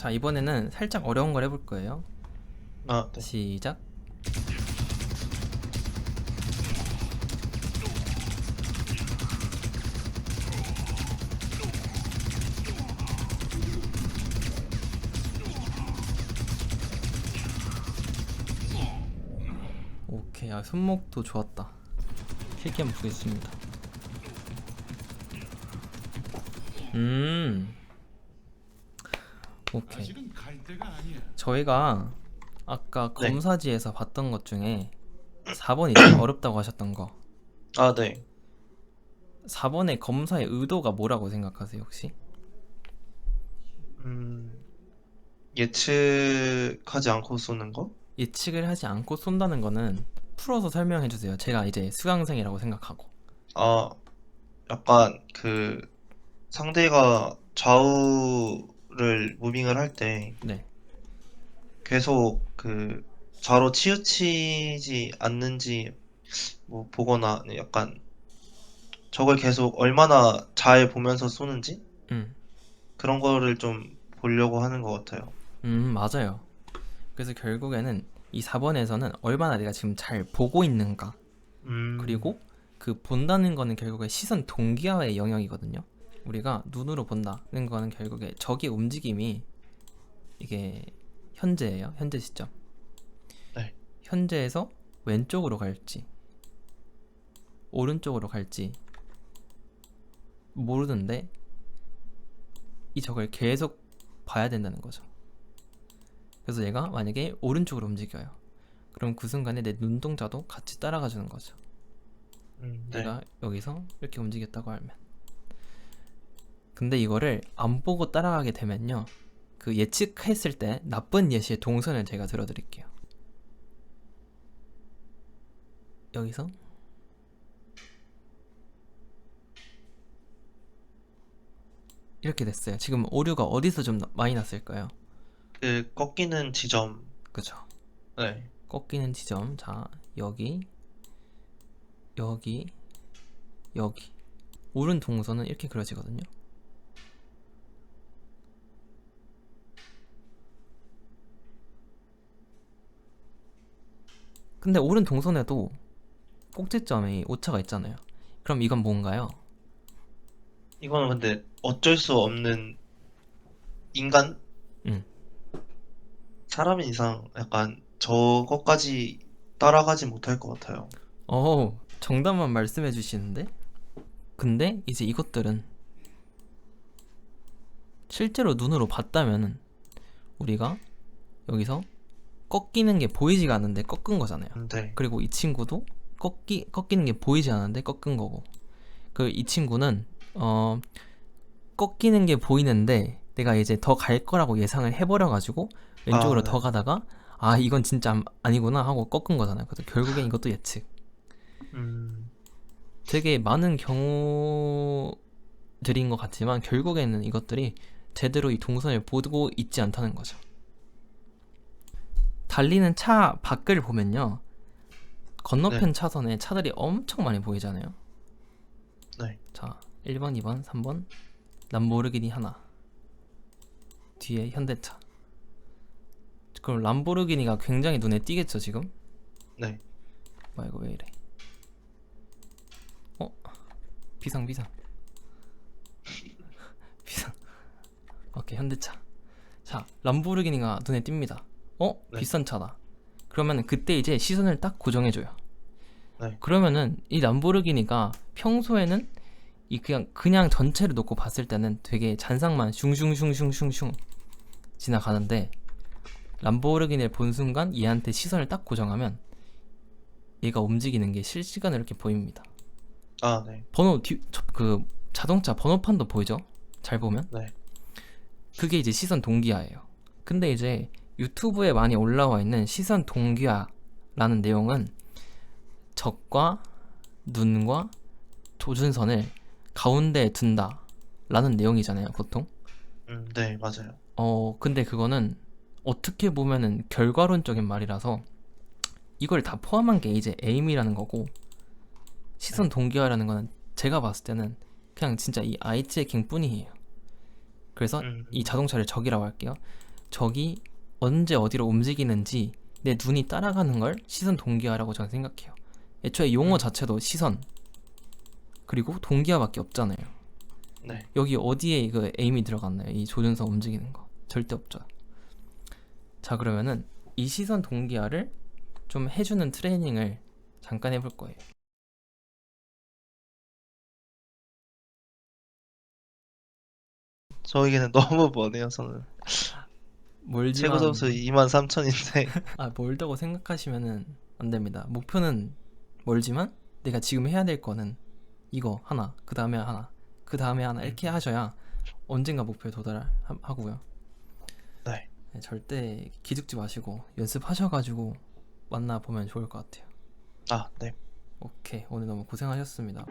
자 이번에는 살짝 어려운 걸 해볼 거예요. 아, 네. 시작. 오케이, 아, 손목도 좋았다. 필기 한번 보겠습니다. 음, 오케이. 아직은 갈 때가 아니야. 저희가 아까 네. 검사지에서 봤던 것 중에 4번이 좀 어렵다고 하셨던 거. 아, 네. 4번의 검사의 의도가 뭐라고 생각하세요, 혹시? 음, 예측하지 않고 쏘는 거? 예측을 하지 않고 쏜다는 거는 풀어서 설명해 주세요. 제가 이제 수강생이라고 생각하고. 아, 약간 그 상대가 좌우 를 무빙을 할 때 네. 계속 그 좌로 치우치지 않는지 뭐 보거나 약간 저걸 계속 얼마나 잘 보면서 쏘는지 음. 그런 거를 좀 보려고 하는 것 같아요. 음, 맞아요. 그래서 결국에는 이 4번에서는 얼마나 내가 지금 잘 보고 있는가. 음, 그리고 그 본다는 거는 결국에 시선 동기화의 영역이거든요. 우리가 눈으로 본다는 거는 결국에 적의 움직임이 이게 현재예요. 현재 시점. 네. 현재에서 왼쪽으로 갈지 오른쪽으로 갈지 모르는데 이 적을 계속 봐야 된다는 거죠. 그래서 얘가 만약에 오른쪽으로 움직여요. 그럼 그 순간에 내 눈동자도 같이 따라가 주는 거죠. 음, 네. 내가 여기서 이렇게 움직였다고 하면 근데 이거를 안 보고 따라가게 되면요 그 예측했을 때 나쁜 예시의 동선을 제가 들어드릴게요. 여기서. 이렇게 됐어요. 지금 오류가 어디서 좀 나- 많이 났을까요? 그 꺾이는 지점. 그죠 네. 꺾이는 지점. 자 여기. 여기. 여기. 오른 동선은 이렇게 그려지거든요 근데 오른 동선에도 꼭지점에 오차가 있잖아요 그럼 이건 뭔가요? 이거는 근데 어쩔 수 없는 인간? 응. 사람 이상 약간 저것까지 따라가지 못할 것 같아요. 어 정답만 말씀해 주시는데 근데 이제 이것들은 실제로 눈으로 봤다면은 우리가 여기서 꺾이는 게 보이지가 않는데 꺾은 거잖아요. 네. 그리고 이 친구도 꺾기 꺾이는 게 보이지 않는데 꺾은 거고 그 이 친구는 어 꺾이는 게 보이는데 내가 이제 더 갈 거라고 예상을 해버려 가지고 왼쪽으로 아, 네. 더 가다가 아 이건 진짜 안- 아니구나 하고 꺾은 거잖아요. 그래서 결국엔 이것도 예측. 음, 되게 많은 경우들인 것 같지만 결국에는 이것들이 제대로 이 동선을 보고 있지 않다는 거죠. 달리는 차 밖을 보면요. 건너편 차선에 차들이 엄청 많이 보이잖아요. 네. 자, 1번, 2번, 3번. 람보르기니 하나. 뒤에 현대차. 그럼 람보르기니가 굉장히 눈에 띄겠죠, 지금? 네. 뭐야 이거 왜 이래 어? 비상 비상 비상 오케이 현대차 자 람보르기니가 눈에 띕니다 어? 네. 비싼 차다 그러면 그때 이제 시선을 딱 고정해줘요 네. 그러면은 이 람보르기니가 평소에는 이 그냥 그냥 전체를 놓고 봤을 때는 되게 잔상만 슝슝슝슝슝슝 지나가는데 람보르기니를 본 순간 얘한테 시선을 딱 고정하면 얘가 움직이는 게 실시간으로 이렇게 보입니다. 아, 네. 번호 뒤, 저- 그 자동차 번호판도 보이죠? 잘 보면 네. 그게 이제 시선 동기화예요. 근데 이제 유튜브에 많이 올라와 있는 시선 동기화라는 내용은 적과 눈과 조준선을 가운데에 둔다라는 내용이잖아요, 보통. 음, 네, 맞아요. 어, 근데 그거는 어떻게 보면은 결과론적인 말이라서 이걸 다 포함한 게 이제 에임이라는 거고 시선 동기화라는 거는 제가 봤을 때는 그냥 진짜 이 아이체킹 뿐이에요. 그래서 음, 이 자동차를 적이라고 할게요. 적이 언제 어디로 움직이는지 내 눈이 따라가는 걸 시선 동기화라고 저는 생각해요. 애초에 용어 음. 자체도 시선 그리고 동기화밖에 없잖아요. 네. 여기 어디에 이거 에임이 들어갔나요? 이 조준선 움직이는 거 절대 없죠. 자 그러면은 이 시선 동기화를 좀 해주는 트레이닝을 잠깐 해볼 거예요. 저에게는 너무 머네요, 저는. 멀지만 최고 점수 23,000인데. 아 멀다고 생각하시면은 안 됩니다. 목표는 멀지만 내가 지금 해야 될 거는 이거 하나, 그 다음에 하나, 그 다음에 하나 이렇게 하셔야 언젠가 목표에 도달하고요. 네. 네, 절대 기죽지 마시고 연습하셔가지고 만나 보면 좋을 것 같아요. 아, 네. 오케이 오늘 너무 고생하셨습니다.